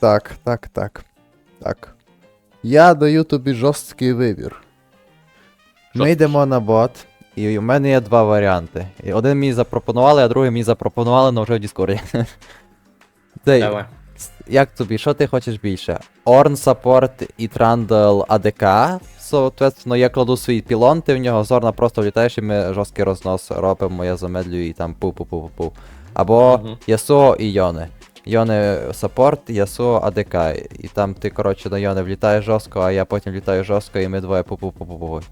Так, так, так. Так. Я даю тобі жорсткий вибір. Ми йдемо на бот, і у мене є два варіанти. І один мені запропонували, а другий мені запропонували, але вже в Діскорді. Давай. як тобі, що ти хочеш більше? Орн саппорт і Трандл АДК. Соответственно, я кладу свій пілон, ти в нього зорна просто влітаєш і ми жорсткий рознос робимо, я замедлюю і там пу-пу-пу-пу-пу. Або. Ясуо і Йони. Йони саппорт, Ясуо АДК. І там ти, коротше, на Йони влітаєш жорстко, а я потім влітаю жорстко, і ми двоє пу-пу-пу-пу-пу.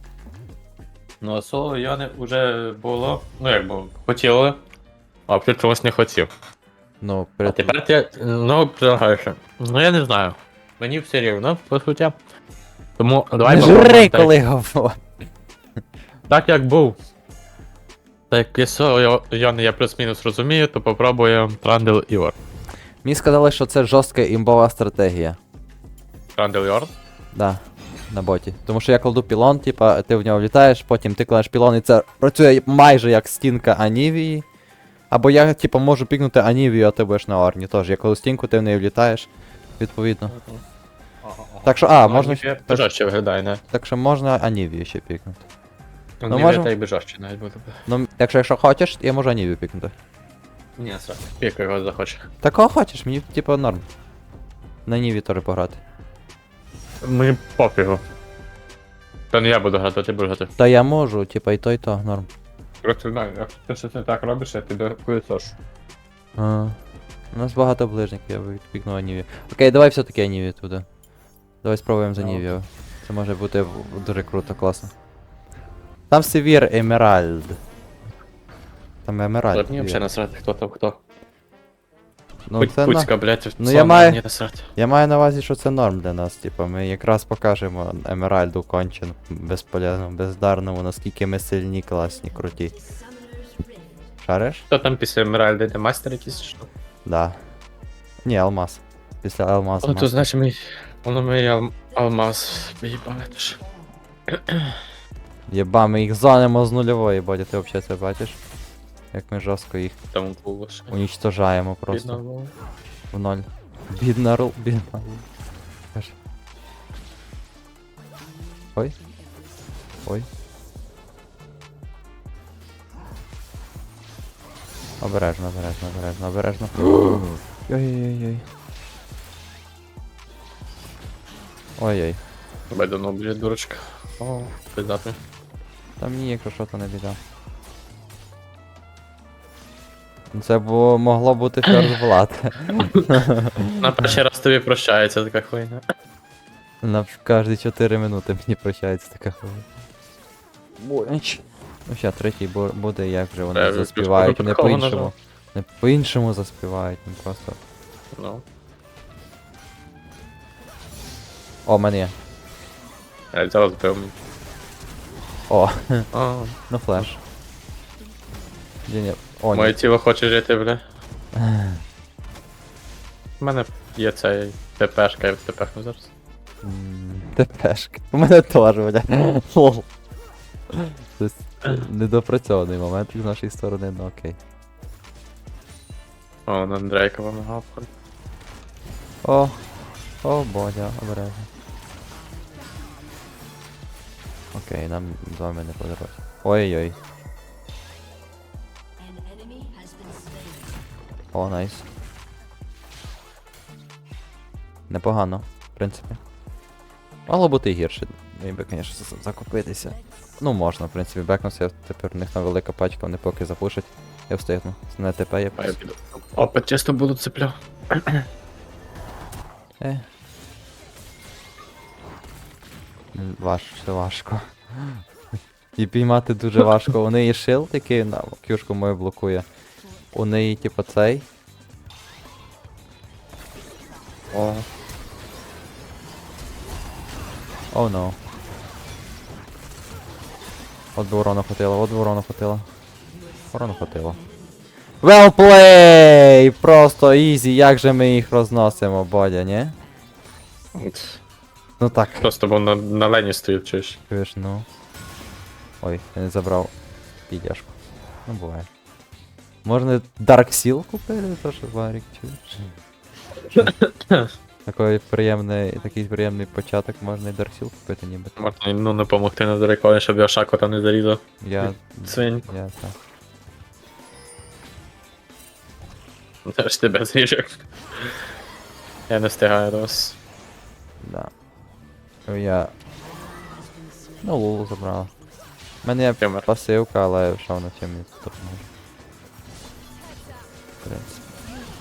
Ну, а соло я вже було. Ну як було, хотіли. А ти чогось не хотів. Ну, А тепер ти ну предлагаєш. Ну я не знаю. Мені все рівно, по суті. Тому давай жри, коли говорю. Так як був. Так якщо я, я, я плюс-мінус розумію, то попробуємо Трандел Івор. Мені сказали, що це жорстка імбова стратегія. Трандел Івор? Да, на боті. Тому що я кладу пілон, типа, ти в нього влітаєш, потім ти кладеш пілон, і це працює майже як стінка Анівії. Або я, типа, можу пікнути Анівію, а ти будеш на Орні. Тож, я кладу стінку, ти в неї влітаєш, відповідно. Так що, а, можна. ще Так, жорстче виглядає, не? так що можна Анівію ще пікнути. Ну, Ну, може... можемо. та й би жорстче навіть буде. Ну, якщо, якщо хочеш, я можу Анівію пікнути. Ні, сразу. Піка його захоче. Та кого хочеш, мені, типа, норм. На Ніві теж пограти. Мені пофігу. Та не я буду грати, а ти будеш грати. Та я можу, типа, і то, і то, норм. Просто знаю, якщо ти щось не так робиш, я тебе хуєсош. А, у нас багато ближників, я би відпікнув Анівію. Окей, давай все-таки Анівію туди. Давай спробуємо за Давай. Нівію. Це може бути в- дуже круто, класно. Там Севір Емеральд. Там Емеральд. Мені Севір. взагалі насрати, хто там хто. Ну, Будь це на... Пуцька, блядь, Ну, я маю- мені насрати. Я маю на увазі, що це норм для нас, типа, ми якраз покажемо Емеральду кончен, безполезному, бездарному, наскільки ми сильні, класні, круті. Шариш? Хто там після Емеральди, де мастер якийсь чи що? Да. Ні, алмаз. Після алмазу. О, то мастер. значить мій. Воно мій ал... алмаз виїбали теж. Єба, ми їх зонимо з нульової, Бодя, ти взагалі це бачиш? Як ми жорстко їх Там було ще. унічтожаємо просто було. в ноль. Бідна рул, бідна рул. Каже. Ой. Ой. Обережно, обережно, обережно, обережно. Ой-ой-ой. Ой-ой. Бедано, блядь, дурочка. О, пиздати. Там ні, якщо що, то не біда. Це було, могло бути ферзь Влад. На перший раз тобі прощається така хуйня. На кожні 4 минути мені прощається така хуйня. Боч. Ну ще третій бу- буде, як вже вони Е, заспівають, не по-іншому. Не по-іншому заспівають, не просто. Ну. О, мене є. Я зараз бив мені. О, А, ну флеш. Ні, ні. О, Моє ні. тіло хоче жити, бля. У мене є цей ТПшка, я в ТПшну зараз. М, Тепешки. У мене теж, бля. Лол. Недопрацьований момент з нашої сторони, ну окей. О, на нога входить. О, о, Бодя, обережно. Окей, нам з вами не подарувати. Ой-ой. О, найс. Непогано, в принципі. Могло бути і гірше. Міг би, звісно, закупитися. Ну, можна, в принципі, бекнувся, тепер у них там велика пачка, вони поки запушать. Я встигну. На ТП є піду. Опа, чисто буду цепляв. Е. М, Важко, важко. І піймати дуже важко. У неї шилд, який на кюшку мою блокує. У неї, типу, цей. О. О, no. От би урону хватило, от би урону хватило. Урону хватило. Well play! Просто ізі, як же ми їх розносимо, Бодя, ні? Ну так. Просто бо на, на лені стоїть, чуєш. Чуєш, ну. Ой, я не забрав підяшку. Ну буває. Можна Dark Seal купити, то що Варік, чуєш? Такий приємний, такий приємний початок можна і Дарксіл купити ніби. Можна ну не помогти на драконі, щоб його шако там не зарізав. Я. Свинь. Я так. Це ж тебе зріжу. Я не встигаю до вас. Да. Я. Ну, Лулу забрала. У мене є Тимер. пасивка, але що вона чим мені тут. В принципі.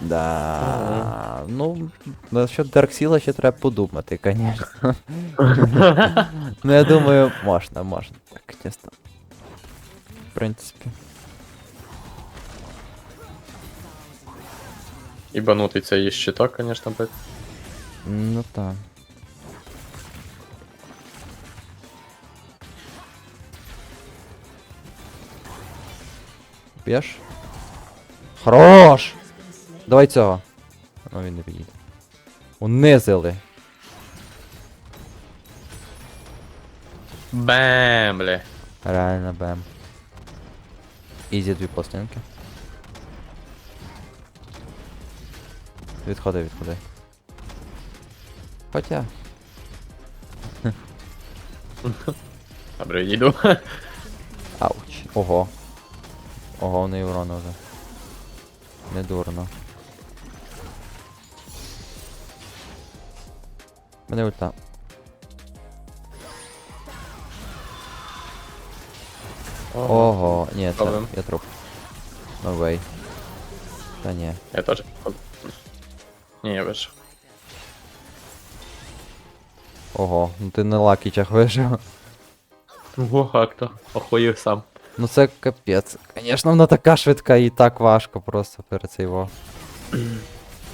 Да. Ну, насчет Дарксіла ще треба подумати, звісно. ну я думаю, можна, можна. Так, чесно. В принципі. Ібанутий це її щиток, звісно, бить. Ну так. Б'єш? Хорош! Давай цього. Ну він не підійде. Унизили. Бем, бля. Реально бем. Ізі дві пластинки. Відходи, відходи. Хоча. Добре, їду. Ауч. Ого. Ого, у неї урона вже. Не Мене ульта. Ого, ні, це я труп. No way. Та ні. Я походу. Ні, я вижив. Ого, ну ти на лакічах вижив. Ого, як то. Охуїв сам. Ну це капець. Звісно, вона така швидка і так важко просто перед цей во.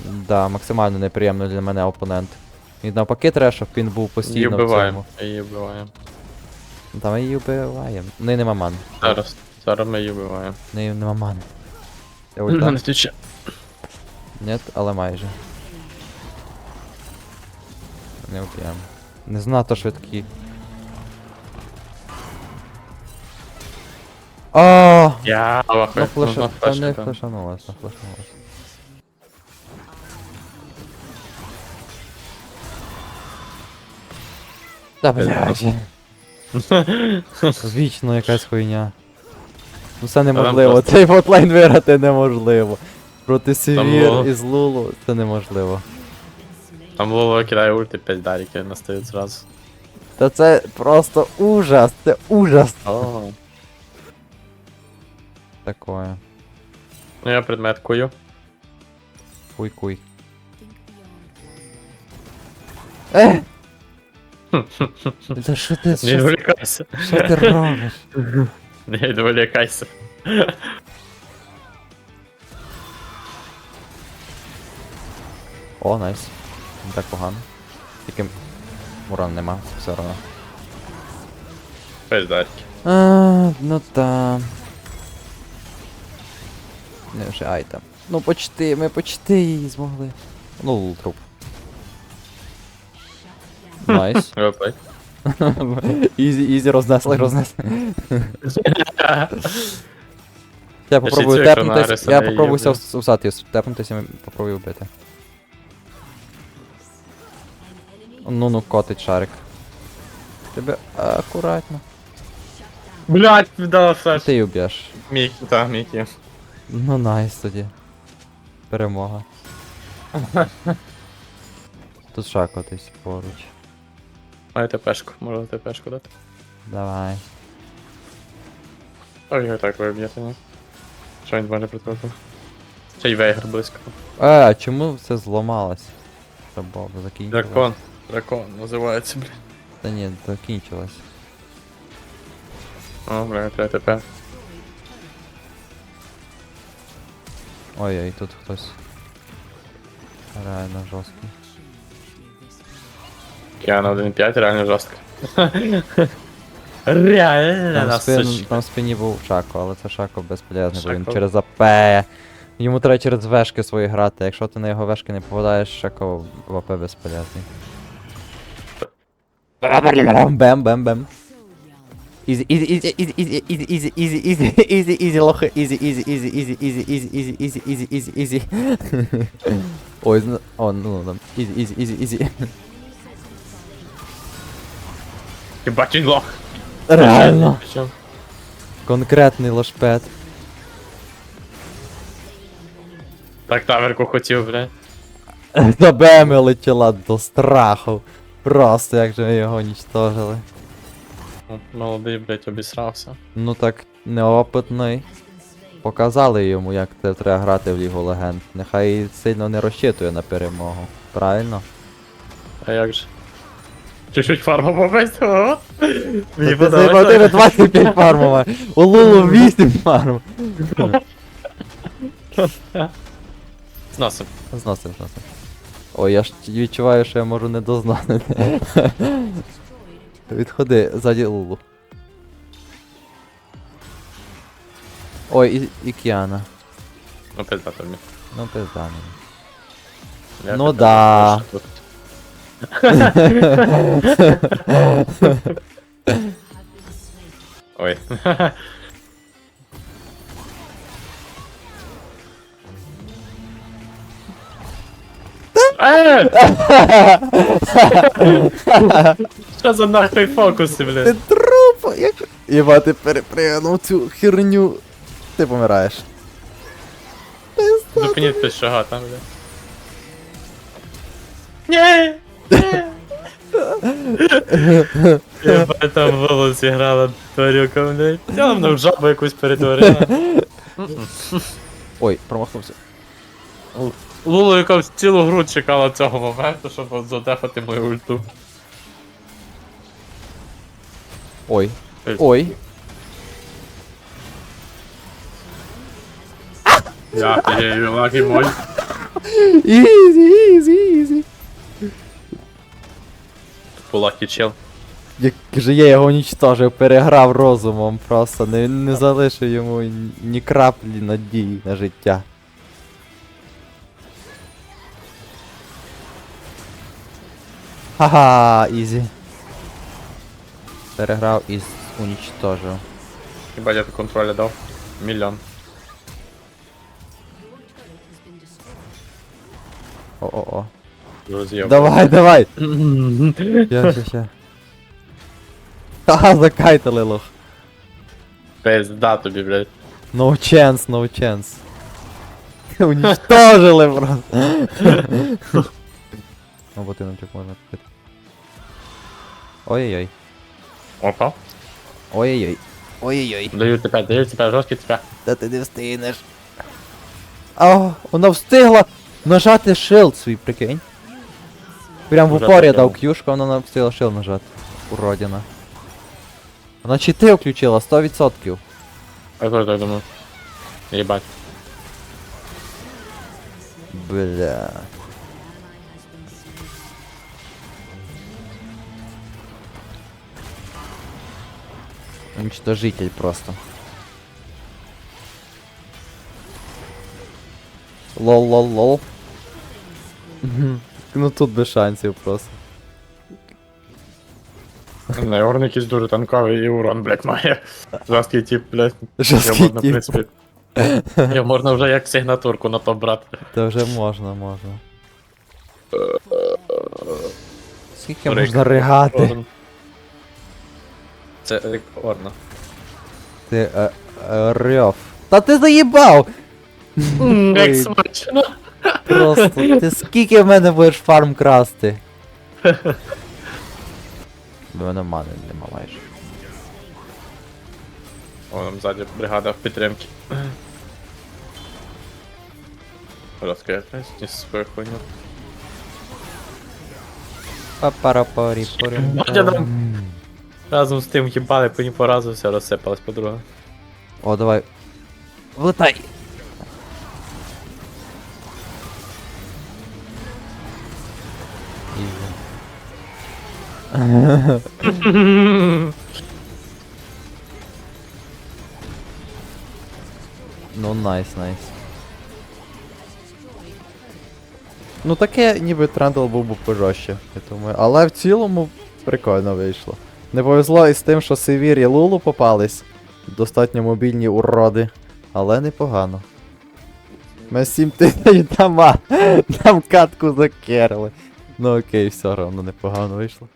Да, максимально неприємно для мене опонент. І навпаки треба, щоб він був Її постійно в вбиваємо. Її вбиваємо. Та ми її вбиваємо. В неї нема ман. Зараз. Зараз ми її вбиваємо. В неї нема ман. Я ульта? Не тече. Нет, але майже. Не вб'ємо. Не знато швидкі. О! Я Ну вахуй. флеша, та не флешанулась, не флешанулась. Та блядь. Вічно якась хуйня. Ну це неможливо, просто- цей ботлайн виграти неможливо. Проти Севір було- із Лулу це неможливо. Там Лоло кидає ульти 5 дарики настають зразу. Та це просто ужас, це ужас. О. Такое. Ну я предметкую. Куй-куй. Е! Та що ти, Не що, відволікайся. що ти робиш? Не відволікайся. О, найс. Не так погано. Тільки урон нема, все одно. 5 дарики. А, ну та. Не вже айтем. Ну почти, ми почти її змогли. Ну, труп. Найс. Ізі, ізі рознесли, рознесли. Я попробую цю тепнутись, Ариса я не попробую їбу. усати, тепнутися, попробую вбити. Ну ну котить шарик. Тебе акуратно. Блять, віддала флеш. Ти й уб'єш. Мікі, та, Мікі. Ну найс тоді. Перемога. Тут шако десь поруч. Маю ТПшку, можу ТПшку дати. Давай. Ой, його так виб'єте? Що він може притворити? Ще й вейгер близько. Е, а чому все зламалось? Забав, закінчилось. Дракон. Дракон називається, блін. Та ні, закінчилось. О, бля, треба ТП. Ой-ой, тут хтось. Реально жорсткий. Я на 1.5 реально жорстко. Реально Там, на спин, там в спині був Шако, але це Шако безполезний, бо він Шако. через АП. Йому треба через вешки свої грати. Якщо ти на його вешки не попадаєш, Шако в АП безполезний. Бем, бем, бем. Ізі, ізі, ізі, ізі, ізі, ізі, ізі, ізі, ізі, ізі, лохи, ізі, ізі, ізі, ізі, ізі, ізі, ізі, ізі, ізі, ізі, ізі. Ой, о, ну там, ізі, ізі, ізі, ізі. Хіба він лох. Реально. Конкретний лошпет. Так таверку хотів, бля. До БМ летіла до страху. Просто як же ми його уничтожили. Ну, Молодий, блядь, обісрався. Ну так неопитний. Показали йому, як це треба грати в Лігу Легенд. Нехай сильно не розчитує на перемогу. Правильно? А як же? Чуть-чуть фарма побить, о? Мені Ти заїбав 25 фармова. У Лулу 8 фарм. Зносим. Зносим, зносим. Ой, я ж відчуваю, що я можу не дознати. Відходи ззаді Лулу. Ой, і, і Кіана. Ну, пизда тобі. Ну пизда мені. Я Ну да. тут. Ой. Е! Що за нахуй фокуси, Ти блядь? труп! Як... Єба, ти перепригнув цю херню. Ти помираєш. Пизда. Зупиніть хтось шага там, блядь. Ні! Єбать, там волос зіграла тварюка, блядь. Я в жабу якусь перетворила. Ой, промахнувся. Лула яка цілу гру чекала цього моменту, щоб задефати мою ульту. Ой. Ей. Ой. Я є лаки мой. Ізі, ізі, ізі. Пулаки чел. Як же я його уничтожив, переграв розумом просто, не, не залишив йому ні- краплі надії на життя. Ха-ха, ізі. Переграв і уничтожив. Хіба я тут контроля дав? Мільйон. О-о-о. Роз'єб. Давай, давай! Я ще ще. Ха, закайтали лох. Пизда тобі, блядь. No chance, no chance. Уничтожили просто. Ну, ботиночок можна купити. Ой-ой-ой. Опа. Ой-ой-ой. Ой-ой-ой. Даю тебе, даю тебе, жорсткий тебе. Та ти не встигнеш. А, вона встигла нажати шилд свій, прикинь. Прям в упор я дал кьюшку, она на встигла шил нажати. Уродина. она чити включила, 100%. А я тоже так думаю. Ебать. Бля. Уничтожитель просто. Лол-лол-лол. Ну тут без шансів просто. Не, Орн якийсь дуже танковий і урон, блядь, має. Жорсткий тип, блядь. Його Жорсткий можна, в принципі. Його можна вже як сигнатурку на то брати. Та вже можна, можна. Скільки Рик. можна ригати? Орн. Це Рік Орна. Ти е, е, рьов. Та ти заїбав! Як смачно. Просто, ти скільки в мене будеш фарм красти? В мене мани нема майже. О, там ззаді бригада в підтримці. Я ніс свою хуйню. Папарапарі нам разом з тим їбали, по ній по разу все розсипалось подруга. О, давай. Влетай! Ну, найс, найс. Ну таке ніби трендл був би пожорстче, я думаю. Але в цілому прикольно вийшло. Не повезло із тим, що Севір і Лулу попались. Достатньо мобільні уроди. Але непогано. Ми 7 тисяч дома. Нам катку закерли. Ну окей, все равно непогано вийшло.